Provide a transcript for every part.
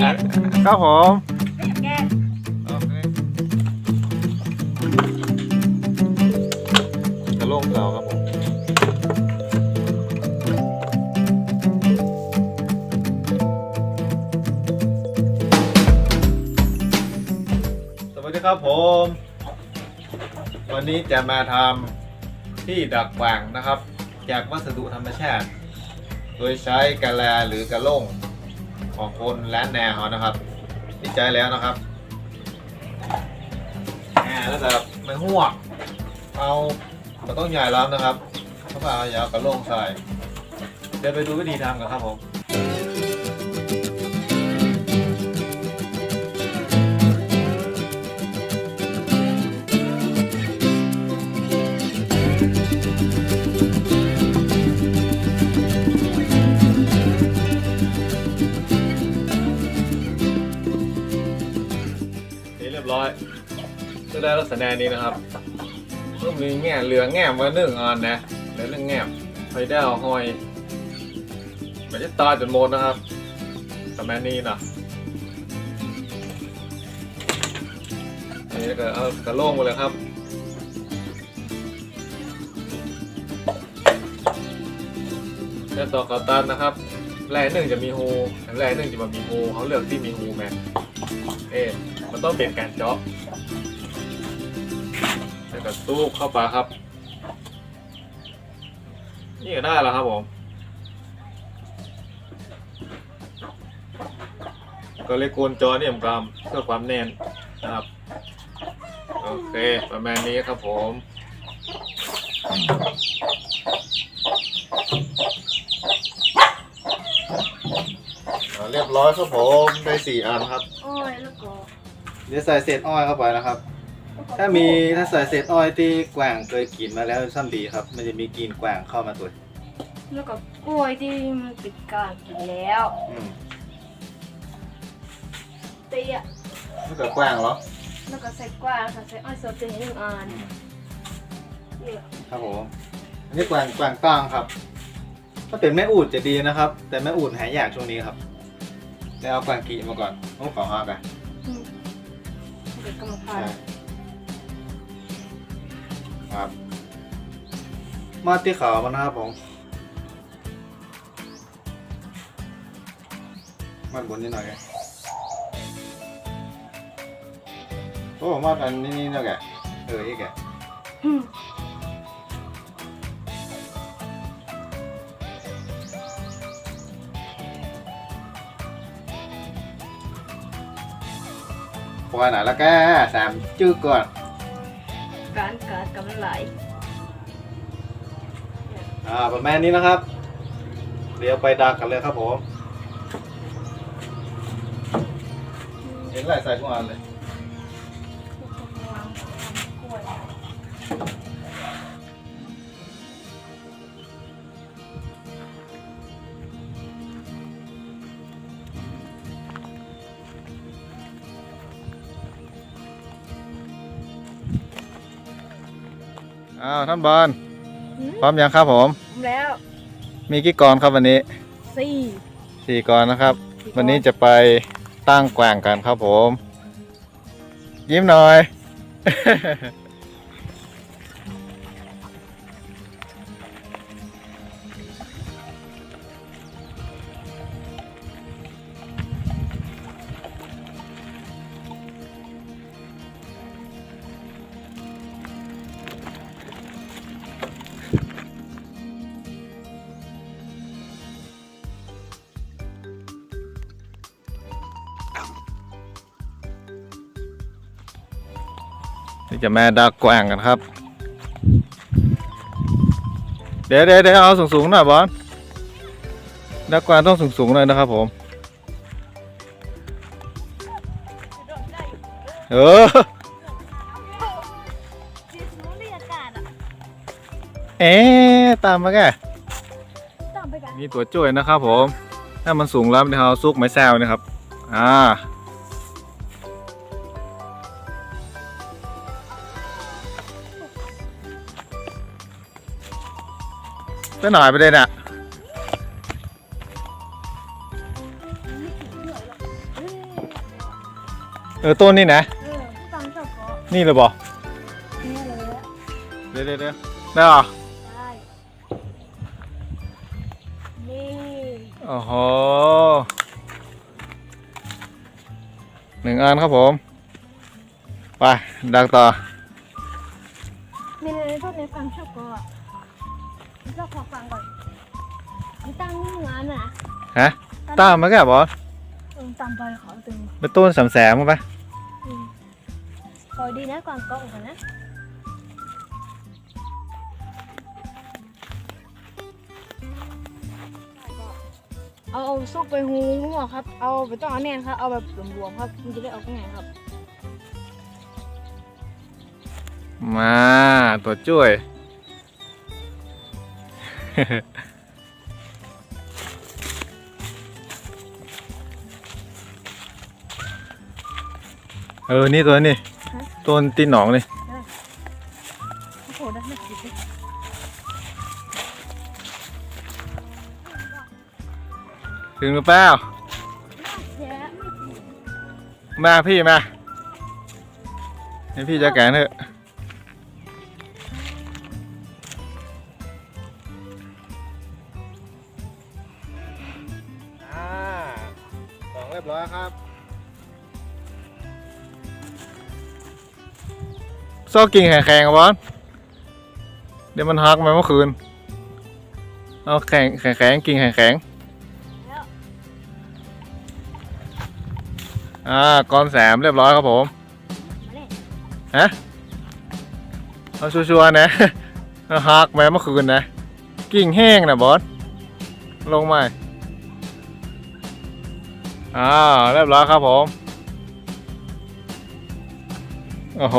ครับผมกระโหลกเราครับผมสวัสดีครับผม วันนี้จะมาทำที่ดักกวางนะครับ จากวัสดุธรรมชาติ โดยใช้กะแลหรือกระโหลง ของคนแลนแนวนะครับดีใจแล้วนะครับอ่แล้วแบบมันห่วงเอาเราต้องใหญ่แล้วนะครับเพราะว่าอกอย่ากระโลงใส่เดี๋ยวไปดูวิธีทำกันครับผม ษณะนี้นะครับต้องมีแง่เหลือแง่มาหนึ่งอันนะแล้วเรื่องแง่ไฟดาหอยมันจะตายจนหมดนะครับประมนี้นะนี่ก็เอากระโล่งไปเลยครับแล้วต่อกระตันนะครับแร่หนึ่งจะมีฮูแร่หนึ่งจะมามีฮูเขาเลือกที่มีฮูแมนเอ๊ะมันต้องเป็นการเจาะ แล้วก็ตู้เข้าไปครับ นี่ก็ได้แล้วครับผม ก็เลยโกนจอเนี่ยผมกำเพื่อความแน่นนะครับ โอเค ประมาณนี้ครับผมเรียบร้อยครับผมได้สี่อันครับโอ้ยแล้วก็ เดี๋ยวใส่เศษอ้อยเข้าไปนะครับ ถ้ามีถ้าใส่เศษอ้อยที่แกว่งเคยกินมาแล้วซ้ำดีครับ มันจะมีกลิ่นแกว่งเข้ามาตัวแล้วก็กล้วยที่มันปิดการกินแล้วอืมเตี้ยถ้าเกิดแกว่งเหรอแล้วก็ใส่กล้วยแล้วก็ใส่อ้อยสดเป็นหนึ่งอันนี่ครับผมอันนี้แกว่งแกว่งตั้งครับ ถ้าเป็นแม่อูดจะดีนะครับ แต่แม่อูดหายากช่วงนี้ครับแล้วเอาแกว่งกีมาก่อนต้องขอห้ากันอืมเด็กกรรมพันใช่ธุ์ มาที่ขาวมันนะครับผมมันบนนิดหน่อยโอ้มากันนี่นี่นะแกเออนี่แกอืมปล่อหน่อยแล้วแกสามจื้อก่อนการการกำไร อ่าประมาณนี้นะครับ เดี๋ยวไปดักกันเลยครับผมเห็นหลายสายทุกอันเลยอ้าวท่านบอล พร้อมยังครับผมแล้วมีกี่กรครับวันนี้สี่สี่กรนะครับวันนี้จะไปตั้งแกว่งกันครับผม ยิ้มหน่อย จะมาดักแกว่งกันครับ เดี๋ยวเดี๋ยวเดี๋ยวเอาสูงสูงๆหน่อยบอลดักแกว่งต้องสูงสูงๆหน่อยนะครับผมเออจีสูเรียกาศอะเอ๊ะตามมาแกตามไปกันมีตัวช่วยนะครับผม ถ้ามันสูงแล้วเนี่ยเราซุกไม้แซวนะครับ อ่า ไปหน่อยไปเลยเนี่ยเฮ้ยเออต้นนี่นะ เออพี่ฟังชอบเกาะนี่เลยบอนี่เลยอะเดี๋ยวเดี๋ยวเดี๋ยวได้เหรอได้นี่โอ้โหหนึ่งอันครับผม ไปดักต่อมีอะไรต้นในฟังชอบเกาะ พี่ก็ขอฟังก่อนมีตั้งนี่งานน่ะฮะตามมาแก่บอสเออตามไปขอตึงไปต้นสามแสนมาปะอืมขอดีนะกวางเกาะกันนะเอาเอาซุกไปหูหัวครับ เอาไปต้องเอาแน่นครับ เอาแบบหลวมๆครับ มันจะได้ออกง่ายครับ มาตัวช่วย เออ นี่ตัวนี้ฮะต้นตีนหนองนี่โอ้โหได้ไม่ผิดเลยถึงหรือเปล่าแย่มาพี่มา ให้พี่จัดการเถอะ รียบร้อยครับซอกกิ่งแข็งๆครับบอสเดี๋ยวมันหักมาเมื่อคืน เอาแข็งแข็งๆกิ่งแข็งๆแล้วอ่ากรแสมเรียบร้อยครับผมมาเลยฮะเอาชัวร์ๆนะหักแม้เมื่อคืนนะ กิ่งแห้งนะบอสลงมา อ่าเรียบร้อยครับผม โอ้โห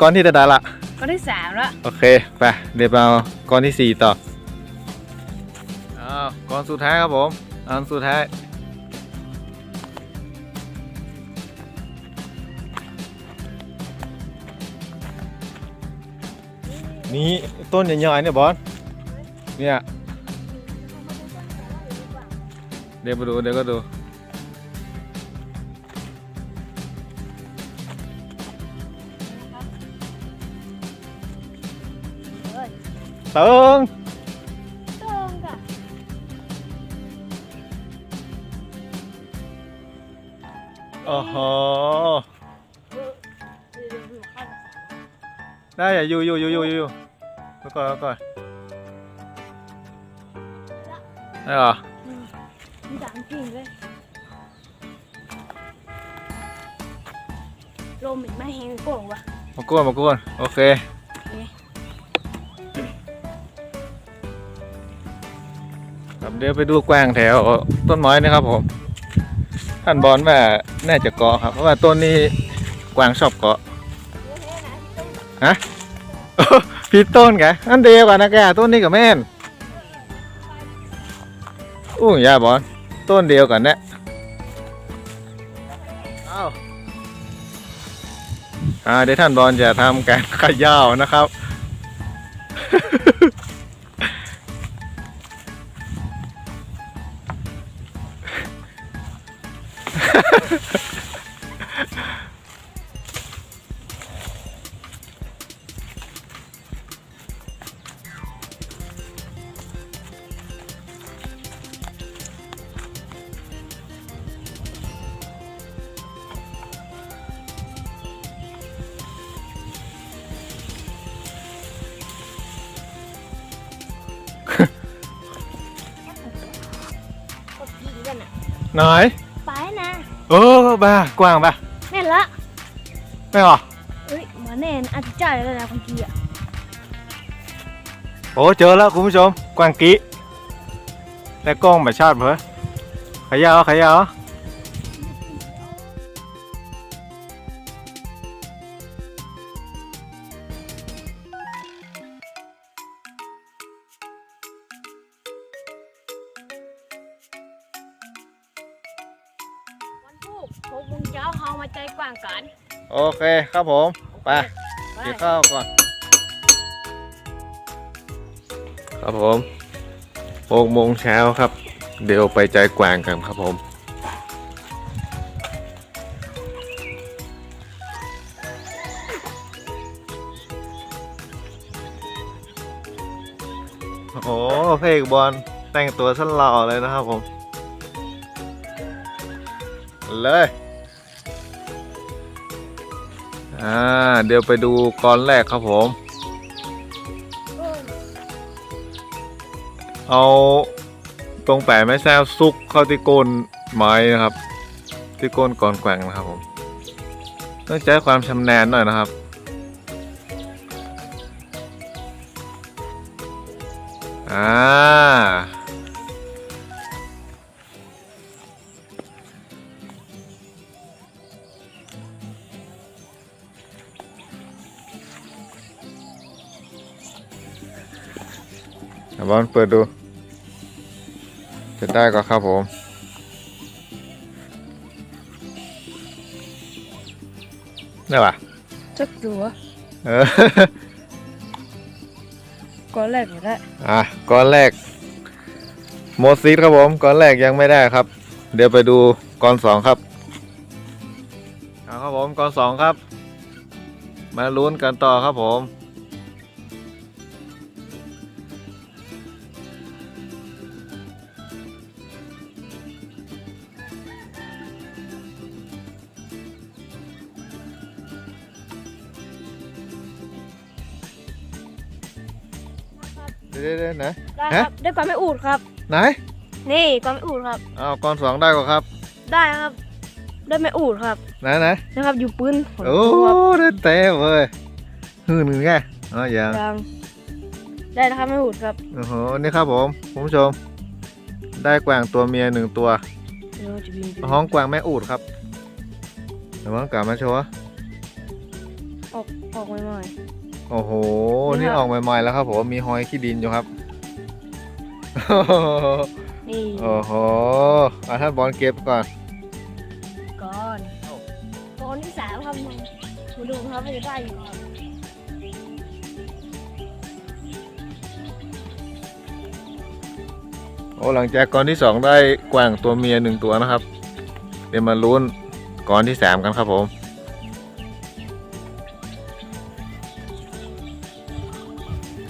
ก้อนที่จะได้ละ ก็ได้สามแล้วโอเค ไป เดี๋ยวเอาก้อนที่สี่ต่อ อ้าว ก้อนสุดท้ายครับผม อันสุดท้าย นี่ต้นใหญ่ๆเนี่ยบอส เนี่ย เดี๋ยวไปดูเดี๋ยวก็ดูเฮ้ยเติงต รงกันโอ้โหเออเดี๋ยวดูข้างได้อย่าอยู่อยู่อยู่อยู่อยู่แล้วก่อนแล้วก่อนได้เหรอมีสามกิ่งเลยลมอีกไม่แห้งโป่งวะมากวนมากวนโอเคครับเดี๋ยวไปดูแกว่งแถวต้นไม้นะครับผมท่านบอลว่าน่าจะเกาะครับ เพราะว่าต้นนี้กวางชอบเกาะฮะผิดต้นไงอันเดียวกันนะแกต้นนี้กับแม่นอู้ยาบอล ต้นเดียวกันเนี่ยอ้าวอ่าเดี๋ยวท่านบอลจะทำการขย่าวนะครับก กันอะหน่อยไปนะเออบ้ากว้างป่ะแม่นละไม่หรอเอ้ยมาแน่นอาจจะจ่ายแล้วนะบางทีอะโอ้เจอแล้วคุณผู้ชมกวางกี้แต่กล้องแบบชาติเพอขยาวขยาว หกโมงเช้าเฮามาใจกว้างกันโอเคครับผม ไปกินข้าวก่อน ครับผมหกโมงเช้าครับ เดี๋ยวไปใจกว้างกันครับผม โอ้เพลงบอลแต่งตัวสั้นหล่อเลยนะครับผม เลยอ่าเดี๋ยวไปดูกรแรกครับผม เอาตรงแปะไม้แซวซุกเข้าที่โกนไม้นะครับ ที่โกนก่อนแกว่งนะครับผมต้องใช้ความชำนาญหน่อยนะครับอ่า บอลเปิดดูจะได้ก็ครับผม ได้ปะจักตัวเออก้อนแรกก็ได้ อะก้อนแรก โมซีดครับผมก้อนแรกยังไม่ได้ครับ เดี๋ยวไปดูก้อนสองครับเอาครับผมก้อนสองครับ มาลุ้นกันต่อครับผม นะ ได้ฮะครับได้ก้อนไม่อูดครับ ไหนนี่ก้อนไม่อูดครับ อ้าวก้อนสองได้ก็ครับ ได้ครับ ได้ไม่อูดครับไหนไหนนะครับ อยู่ปืนผมโอ้ตัวครับได้เต้เว้ยหื้อหนึ่งไงอ๋อยังยังได้นะครับไม่อูดครับโอ้โหนี่ครับผมคุณผู้ชม ได้แกว่งตัวเมียหนึ่งตัว เดี๋ยวจะบินไปห้องแกว่งแม่อูดครับเดี๋ยวมันกลับมาโชว์ออกออกใหม่ โอ้โห นี่นี่ครับ ออกใหม่ๆแล้วครับผมมีหอยขี้ดินอยู่ครับๆ นี่โอ้โหอะท่านบอลเก็บก่อนก้อนก้อนที่สามครับมึงมาดูครับว่าจะได้อยู่ครับโอ้หลังจากก้อนที่สองได้แกว่งตัวเมียหนึ่งตัวนะครับ เดี๋ยวมาลุ้นก้อนที่สามกันครับผม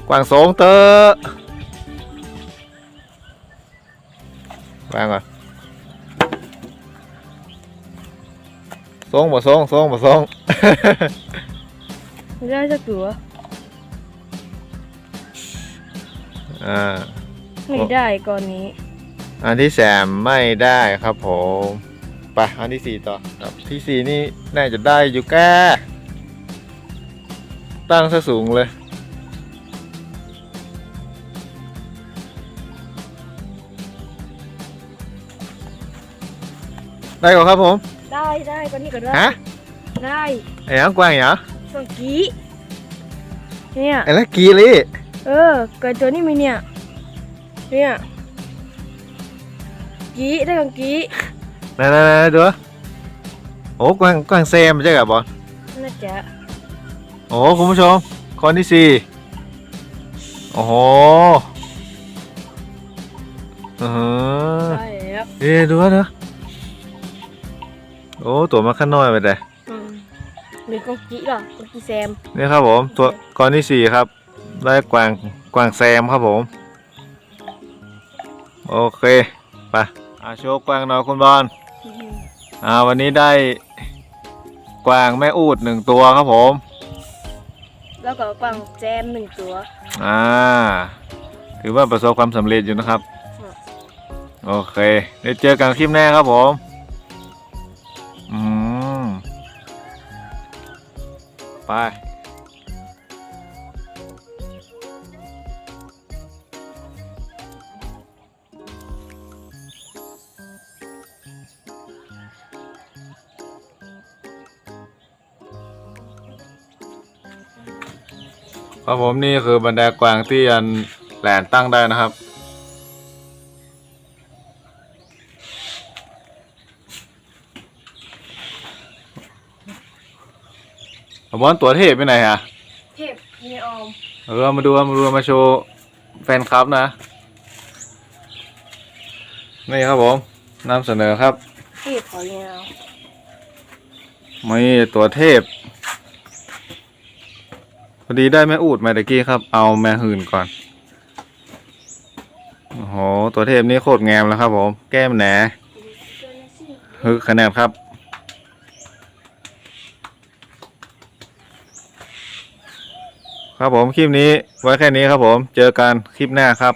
กวางสงเตอ วางก่อนสงบ่สงสงบ่สงไม่ได้สักตัวอ่าไม่ได้ก้อนนี้ อันที่สามไม่ได้ครับผมไปอันที่สี่ต่อครับที่สี่นี่น่าจะได้อยู่แก่ตั้งซะสูงเลย ได้ก่อนครับผม ได้ได้ก้อนนี้ก็ได้ฮะได้ไอ้ยังกวางเหรอสองกี้เนี่ยไอ้ละกีลี่เออเกิดตัวนี้มีเนี่ยเนี่ยกี้ได้ของกี้ไหนไหนไหนดูโอ้กวางกวางเซมใช่กับบอลน่าจะโอ้คุณผู้ชมคนที่สี่โอ้โหอือหือได้แล้วเอ๊ะดูว่าเนอะโอ้ตัวมาข้างน้อยไปเลยอืมหรือของกี้เหรอของกี้แซมนี่ครับผม ตัวก้อนที่สี่ครับ ได้กวางกวางแซมครับผม โอเคไปอาโชว์กวางหน่อยคุณบอลอ่าวันนี้ได้กวางแม่อูดหนึ่งตัวครับผม แล้วก็กวางแซมหนึ่งตัว อ่า ถือว่าประสบความสำเร็จอยู่นะครับครับโอเคเดี๋ยวเจอกันคลิปหน้าครับผม ไป ครับผมนี่คือบรรดากวางที่อันแหลนตั้งได้นะครับ บอลตัวเทพไปไหนฮะเทพเนียออมเออมาดูมาดูมาโชว์แฟนคลับนะ นี่ครับผมนำเสนอครับ เทพขอเนียออมมีตัวเทพพอดีได้แม่อูดมาตะกี้ครับ เอาแม่หื่นก่อนตัวเทพนี่โคตรงามแล้วครับผม แก้มแหนฮึกคะแนนครับ ครับผมคลิปนี้ไว้แค่นี้ครับผม เจอกันคลิปหน้าครับ